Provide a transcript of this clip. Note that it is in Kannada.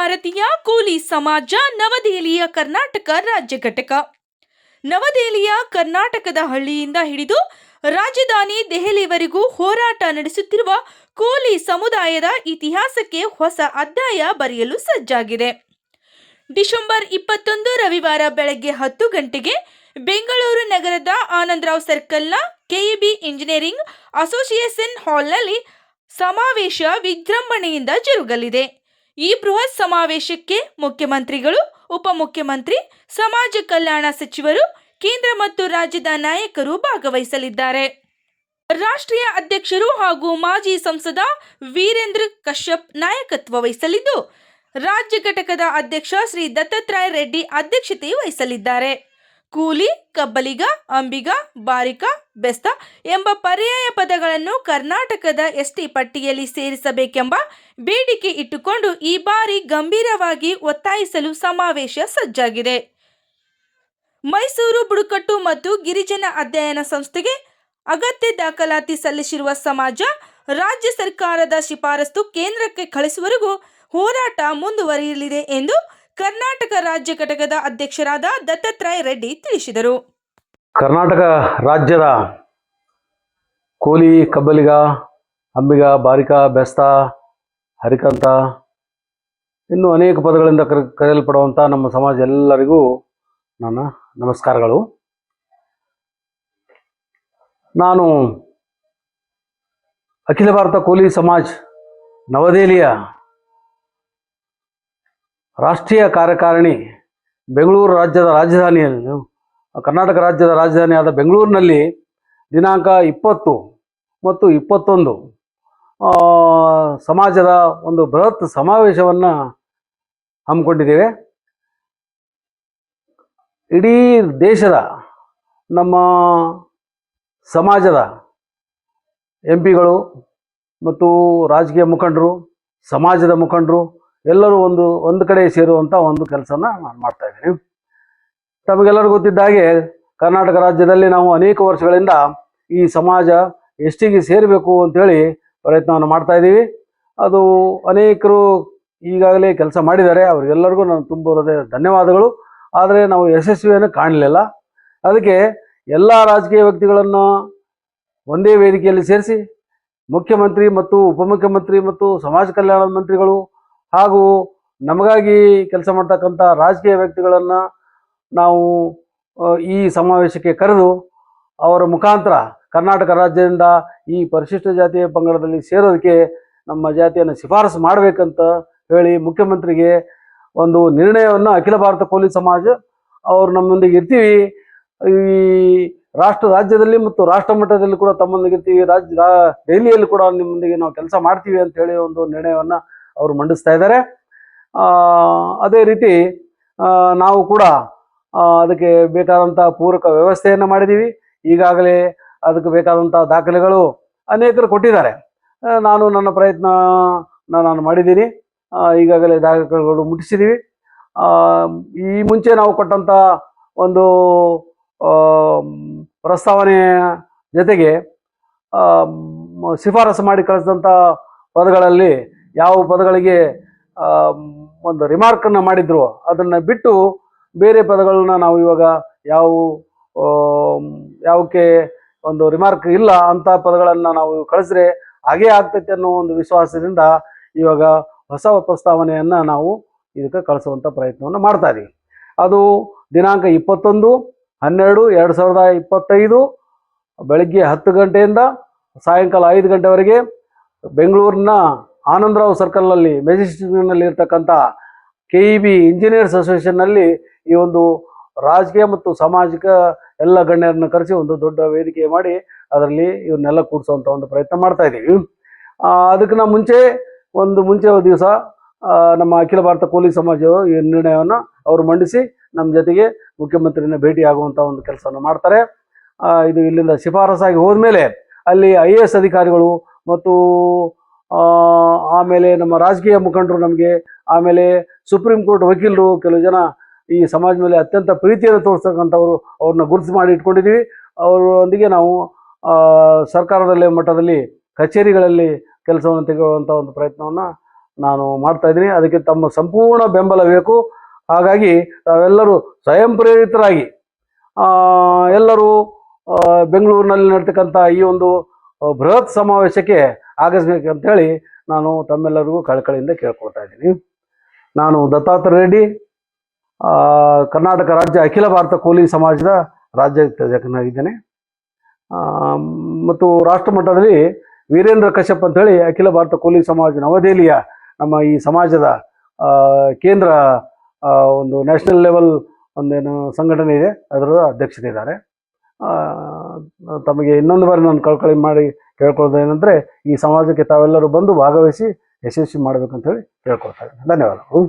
ಭಾರತೀಯ ಕೂಲಿ ಸಮಾಜ ನವದೆಹಲಿಯ ಕರ್ನಾಟಕ ರಾಜ್ಯ ಘಟಕ. ನವದೆಹಲಿಯ ಕರ್ನಾಟಕದ ಹಳ್ಳಿಯಿಂದ ಹಿಡಿದು ರಾಜಧಾನಿ ದೆಹಲಿವರೆಗೂ ಹೋರಾಟ ನಡೆಸುತ್ತಿರುವ ಕೂಲಿ ಸಮುದಾಯದ ಇತಿಹಾಸಕ್ಕೆ ಹೊಸ ಅಧ್ಯಾಯ ಬರೆಯಲು ಸಜ್ಜಾಗಿದೆ. ಡಿಸೆಂಬರ್ ಇಪ್ಪತ್ತೊಂದು ರವಿವಾರ ಬೆಳಗ್ಗೆ ಹತ್ತು ಗಂಟೆಗೆ ಬೆಂಗಳೂರು ನಗರದ ಆನಂದರಾವ್ ಸರ್ಕಲ್ನ ಕೆಇಬಿ ಇಂಜಿನಿಯರಿಂಗ್ ಅಸೋಸಿಯೇಷನ್ ಹಾಲ್ನಲ್ಲಿ ಸಮಾವೇಶ ವಿಜೃಂಭಣೆಯಿಂದ ಜರುಗಲಿದೆ. ಈ ಬೃಹತ್ ಸಮಾವೇಶಕ್ಕೆ ಮುಖ್ಯಮಂತ್ರಿಗಳು ಉಪಮುಖ್ಯಮಂತ್ರಿ ಸಮಾಜ ಕಲ್ಯಾಣ ಸಚಿವರು, ಕೇಂದ್ರ ಮತ್ತು ರಾಜ್ಯದ ನಾಯಕರು ಭಾಗವಹಿಸಲಿದ್ದಾರೆ. ರಾಷ್ಟ್ರೀಯ ಅಧ್ಯಕ್ಷರು ಹಾಗೂ ಮಾಜಿ ಸಂಸದ ವೀರೇಂದ್ರ ಕಶ್ಯಪ್ ನಾಯಕತ್ವ ವಹಿಸಲಿದ್ದು, ರಾಜ್ಯ ಘಟಕದ ಅಧ್ಯಕ್ಷ ಶ್ರೀ ದತ್ತಾತ್ರೇಯ ರೆಡ್ಡಿ ಅಧ್ಯಕ್ಷತೆ ವಹಿಸಲಿದ್ದಾರೆ. ಕೂಲಿ, ಕಬ್ಬಲಿಗ, ಅಂಬಿಗ, ಬಾರಿಕ, ಬೆಸ್ತ ಎಂಬ ಪರ್ಯಾಯ ಪದಗಳನ್ನು ಕರ್ನಾಟಕದ ಎಸ್ಟಿ ಪಟ್ಟಿಯಲ್ಲಿ ಸೇರಿಸಬೇಕೆಂಬ ಬೇಡಿಕೆ ಇಟ್ಟುಕೊಂಡು ಈ ಬಾರಿ ಗಂಭೀರವಾಗಿ ಒತ್ತಾಯಿಸಲು ಸಮಾವೇಶ ಸಜ್ಜಾಗಿದೆ. ಮೈಸೂರು, ಬುಡಕಟ್ಟು ಮತ್ತು ಗಿರಿಜನ ಅಧ್ಯಯನ ಸಂಸ್ಥೆಗೆ ಅಗತ್ಯ ದಾಖಲಾತಿ ಸಲ್ಲಿಸಿರುವ ಸಮಾಜ, ರಾಜ್ಯ ಸರ್ಕಾರದ ಶಿಫಾರಸು ಕೇಂದ್ರಕ್ಕೆ ಕಳಿಸುವವರೆಗೂ ಹೋರಾಟ ಮುಂದುವರಿಯಲಿದೆ ಎಂದು ಕರ್ನಾಟಕ ರಾಜ್ಯ ಘಟಕದ ಅಧ್ಯಕ್ಷರಾದ ದತ್ತಾತ್ರಯ ರೆಡ್ಡಿ ತಿಳಿಸಿದರು. ಕರ್ನಾಟಕ ರಾಜ್ಯದ ಕೋಲಿ, ಕಬ್ಬಲಿಗ, ಅಂಬಿಗ, ಬಾರಿಕ, ಬೆಸ್ತ, ಹರಿಕಂತ ಇನ್ನು ಅನೇಕ ಪದಗಳಿಂದ ಕರೆ ಕರೆಯಲ್ಪಡುವಂಥ ನಮ್ಮ ಸಮಾಜ ಎಲ್ಲರಿಗೂ ನನ್ನ ನಮಸ್ಕಾರಗಳು. ನಾನು ಅಖಿಲ ಭಾರತ ಕೋಲಿ ಸಮಾಜ್ ನವದೆಹಲಿಯ ರಾಷ್ಟ್ರೀಯ ಕಾರ್ಯಕಾರಿಣಿ ಬೆಂಗಳೂರು ರಾಜ್ಯದ ರಾಜಧಾನಿಯಲ್ಲಿ ಕರ್ನಾಟಕ ರಾಜ್ಯದ ರಾಜಧಾನಿಯಾದ ಬೆಂಗಳೂರಿನಲ್ಲಿ ದಿನಾಂಕ ಇಪ್ಪತ್ತು ಮತ್ತು ಇಪ್ಪತ್ತೊಂದು ಸಮಾಜದ ಒಂದು ಬೃಹತ್ ಸಮಾವೇಶವನ್ನು ಹಮ್ಮಿಕೊಂಡಿದ್ದೇವೆ. ಇಡೀ ದೇಶದ ನಮ್ಮ ಸಮಾಜದ ಎಂ ಮತ್ತು ರಾಜಕೀಯ ಮುಖಂಡರು, ಸಮಾಜದ ಮುಖಂಡರು ಎಲ್ಲರೂ ಒಂದು ಒಂದು ಕಡೆ ಸೇರುವಂಥ ಒಂದು ಕೆಲಸನ ನಾನು ಮಾಡ್ತಾ ಇದ್ದೀನಿ. ತಮಗೆಲ್ಲರಿಗೂ ಗೊತ್ತಿದ್ದ ಹಾಗೆ ಕರ್ನಾಟಕ ರಾಜ್ಯದಲ್ಲಿ ನಾವು ಅನೇಕ ವರ್ಷಗಳಿಂದ ಈ ಸಮಾಜ ಎಷ್ಟಿಗೆ ಸೇರಬೇಕು ಅಂತೇಳಿ ಪ್ರಯತ್ನವನ್ನು ಮಾಡ್ತಾ ಇದ್ದೀವಿ. ಅದು ಅನೇಕರು ಈಗಾಗಲೇ ಕೆಲಸ ಮಾಡಿದ್ದಾರೆ. ಅವರಿಗೆಲ್ಲರಿಗೂ ನಾನು ತುಂಬ ಹೃದಯ ಧನ್ಯವಾದಗಳು. ಆದರೆ ನಾವು ಯಶಸ್ವಿಯನ್ನು ಕಾಣಲಿಲ್ಲ. ಅದಕ್ಕೆ ಎಲ್ಲ ರಾಜಕೀಯ ವ್ಯಕ್ತಿಗಳನ್ನು ಒಂದೇ ವೇದಿಕೆಯಲ್ಲಿ ಸೇರಿಸಿ ಮುಖ್ಯಮಂತ್ರಿ ಮತ್ತು ಉಪಮುಖ್ಯಮಂತ್ರಿ ಮತ್ತು ಸಮಾಜ ಕಲ್ಯಾಣ ಮಂತ್ರಿಗಳು ಹಾಗೂ ನಮಗಾಗಿ ಕೆಲಸ ಮಾಡ್ತಕ್ಕಂಥ ರಾಜಕೀಯ ವ್ಯಕ್ತಿಗಳನ್ನು ನಾವು ಈ ಸಮಾವೇಶಕ್ಕೆ ಕರೆದು ಅವರ ಮುಖಾಂತರ ಕರ್ನಾಟಕ ರಾಜ್ಯದಿಂದ ಈ ಪರಿಶಿಷ್ಟ ಜಾತಿಯ ಪಂಗಡದಲ್ಲಿ ಸೇರೋದಕ್ಕೆ ನಮ್ಮ ಜಾತಿಯನ್ನು ಶಿಫಾರಸು ಮಾಡಬೇಕಂತ ಹೇಳಿ ಮುಖ್ಯಮಂತ್ರಿಗೆ ಒಂದು ನಿರ್ಣಯವನ್ನು ಅಖಿಲ ಭಾರತ ಕೋಲಿ ಸಮಾಜ ಅವರು ನಮ್ಮೊಂದಿಗೆ ಇರ್ತೀವಿ. ಈ ರಾಷ್ಟ್ರ ರಾಜ್ಯದಲ್ಲಿ ಮತ್ತು ರಾಷ್ಟ್ರ ಮಟ್ಟದಲ್ಲಿ ಕೂಡ ತಮ್ಮೊಂದಿಗೆ ಇರ್ತೀವಿ. ರಾಜ್ಯ ದೆಹಲಿಯಲ್ಲಿ ಕೂಡ ನಿಮ್ಮೊಂದಿಗೆ ನಾವು ಕೆಲಸ ಮಾಡ್ತೀವಿ ಅಂತ ಹೇಳಿ ಒಂದು ನಿರ್ಣಯವನ್ನು ಅವರು ಮಂಡಿಸ್ತಾ ಇದ್ದಾರೆ. ಅದೇ ರೀತಿ ನಾವು ಕೂಡ ಅದಕ್ಕೆ ಬೇಕಾದಂಥ ಪೂರಕ ವ್ಯವಸ್ಥೆಯನ್ನು ಮಾಡಿದ್ದೀವಿ. ಈಗಾಗಲೇ ಅದಕ್ಕೆ ಬೇಕಾದಂಥ ದಾಖಲೆಗಳು ಅನೇಕರು ಕೊಟ್ಟಿದ್ದಾರೆ. ನಾನು ನನ್ನ ಪ್ರಯತ್ನ ನಾನು ಮಾಡಿದ್ದೀನಿ. ಈಗಾಗಲೇ ದಾಖಲೆಗಳು ಮುಟ್ಟಿಸಿದ್ದೀವಿ. ಈ ಮುಂಚೆ ನಾವು ಕೊಟ್ಟಂಥ ಒಂದು ಪ್ರಸ್ತಾವನೆ ಜೊತೆಗೆ ಶಿಫಾರಸು ಮಾಡಿ ಕಳಿಸಿದಂಥ ಪದಗಳಲ್ಲಿ ಯಾವ ಪದಗಳಿಗೆ ಒಂದು ರಿಮಾರ್ಕನ್ನು ಮಾಡಿದ್ರು, ಅದನ್ನು ಬಿಟ್ಟು ಬೇರೆ ಪದಗಳನ್ನ ನಾವು ಇವಾಗ ಯಾವ ಯಾವಕ್ಕೆ ಒಂದು ರಿಮಾರ್ಕ್ ಇಲ್ಲ ಅಂತ ಪದಗಳನ್ನು ನಾವು ಕಳಿಸ್ರೆ ಹಾಗೇ ಆಗ್ತೈತೆ ಅನ್ನೋ ಒಂದು ವಿಶ್ವಾಸದಿಂದ ಇವಾಗ ಹೊಸ ಪ್ರಸ್ತಾವನೆಯನ್ನು ನಾವು ಇದಕ್ಕೆ ಕಳಿಸುವಂಥ ಪ್ರಯತ್ನವನ್ನು ಮಾಡ್ತಾ ಅದು ದಿನಾಂಕ ಇಪ್ಪತ್ತೊಂದು, ಹನ್ನೆರಡು, ಎರಡು ಸಾವಿರದ ಇಪ್ಪತ್ತೈದು, ಬೆಳಗ್ಗೆ ಹತ್ತು ಗಂಟೆಯಿಂದ ಸಾಯಂಕಾಲ ಐದು ಗಂಟೆವರೆಗೆ ಬೆಂಗಳೂರಿನ ಆನಂದರಾವ್ ಸರ್ಕಲ್ನಲ್ಲಿ ಮೆಜೆಸ್ಟಿಕ್ನಲ್ಲಿ ಇರ್ತಕ್ಕಂಥ ಕೆ ಇ ಬಿ ಇಂಜಿನಿಯರ್ಸ್ ಅಸೋಸಿಯೇಷನ್ನಲ್ಲಿ ಈ ಒಂದು ರಾಜಕೀಯ ಮತ್ತು ಸಾಮಾಜಿಕ ಎಲ್ಲ ಗಣ್ಯರನ್ನು ಕರೆಸಿ ಒಂದು ದೊಡ್ಡ ವೇದಿಕೆ ಮಾಡಿ ಅದರಲ್ಲಿ ಇವನ್ನೆಲ್ಲ ಕೂಡಿಸುವಂಥ ಒಂದು ಪ್ರಯತ್ನ ಮಾಡ್ತಾ ಇದ್ದೀವಿ. ಅದಕ್ಕಿಂತ ಮುಂಚೆ ಒಂದು ಮುಂಚೆ ದಿವಸ ನಮ್ಮ ಅಖಿಲ ಭಾರತ ಕೋಲಿ ಸಮಾಜವು ಈ ನಿರ್ಣಯವನ್ನು ಅವರು ಮಂಡಿಸಿ ನಮ್ಮ ಜೊತೆಗೆ ಮುಖ್ಯಮಂತ್ರಿನ ಭೇಟಿ ಆಗುವಂಥ ಒಂದು ಕೆಲಸವನ್ನು ಮಾಡ್ತಾರೆ. ಇದು ಇಲ್ಲಿಂದ ಶಿಫಾರಸಾಗಿ ಹೋದ್ಮೇಲೆ ಅಲ್ಲಿ ಐ ಅಧಿಕಾರಿಗಳು ಮತ್ತು ಆಮೇಲೆ ನಮ್ಮ ರಾಜಕೀಯ ಮುಖಂಡರು ನಮಗೆ, ಆಮೇಲೆ ಸುಪ್ರೀಂ ಕೋರ್ಟ್ ವಕೀಲರು ಕೆಲವು ಜನ ಈ ಸಮಾಜ ಮೇಲೆ ಅತ್ಯಂತ ಪ್ರೀತಿಯನ್ನು ತೋರಿಸ್ತಕ್ಕಂಥವ್ರು ಅವ್ರನ್ನ ಗುರುತು ಮಾಡಿ ಇಟ್ಕೊಂಡಿದ್ದೀವಿ ಅವರೊಂದಿಗೆ ನಾವು ಸರ್ಕಾರದಲ್ಲೇ ಮಟ್ಟದಲ್ಲಿ, ಕಚೇರಿಗಳಲ್ಲಿ ಕೆಲಸವನ್ನು ತೆಗೆಯುವಂಥ ಒಂದು ಪ್ರಯತ್ನವನ್ನು ನಾನು ಮಾಡ್ತಾ ಇದ್ದೀನಿ. ಅದಕ್ಕೆ ತಮ್ಮ ಸಂಪೂರ್ಣ ಬೆಂಬಲ ಬೇಕು. ಹಾಗಾಗಿ ತಾವೆಲ್ಲರೂ ಸ್ವಯಂ ಪ್ರೇರಿತರಾಗಿ ಎಲ್ಲರೂ ಬೆಂಗಳೂರಿನಲ್ಲಿ ನಡ್ತಕ್ಕಂಥ ಈ ಒಂದು ಬೃಹತ್ ಸಮಾವೇಶಕ್ಕೆ ಆಗಮಿಸ್ಬೇಕಂತೇಳಿ ನಾನು ತಮ್ಮೆಲ್ಲರಿಗೂ ಕಳಕಳಿಯಿಂದ ಕೇಳ್ಕೊಳ್ತಾ ಇದ್ದೀನಿ. ನಾನು ದತ್ತಾತ್ರೇಯ ರೆಡ್ಡಿ ಕರ್ನಾಟಕ ರಾಜ್ಯ ಅಖಿಲ ಭಾರತ ಕೋಲಿ ಸಮಾಜದ ರಾಜ್ಯಾಧ್ಯಕ್ಷನಾಗಿದ್ದೇನೆ ಮತ್ತು ರಾಷ್ಟ್ರ ಮಟ್ಟದಲ್ಲಿ ವೀರೇಂದ್ರ ಕಶ್ಯಪ್ ಅಂತೇಳಿ ಅಖಿಲ ಭಾರತ ಕೋಲಿ ಸಮಾಜ ನವದೆಹಲಿಯ ನಮ್ಮ ಈ ಸಮಾಜದ ಕೇಂದ್ರ ಒಂದು ನ್ಯಾಷನಲ್ ಲೆವೆಲ್ ಒಂದೇನು ಸಂಘಟನೆ ಇದೆ ಅದರ ಆ, ತಮಗೆ ಇನ್ನೊಂದು ಬಾರಿ ನಾನು ಕಳ್ಕಳಿ ಮಾಡಿ ಕೇಳ್ಕೊಳ್ಳೋದೇನೆಂದರೆ ಈ ಸಮಾಜಕ್ಕೆ ತಾವೆಲ್ಲರೂ ಬಂದು ಭಾಗವಹಿಸಿ ಯಶಸ್ವಿ ಮಾಡಬೇಕಂತೇಳಿ ಕೇಳ್ಕೊಳ್ತಾ ಇದ್ದೀನಿ. ಧನ್ಯವಾದಗಳು.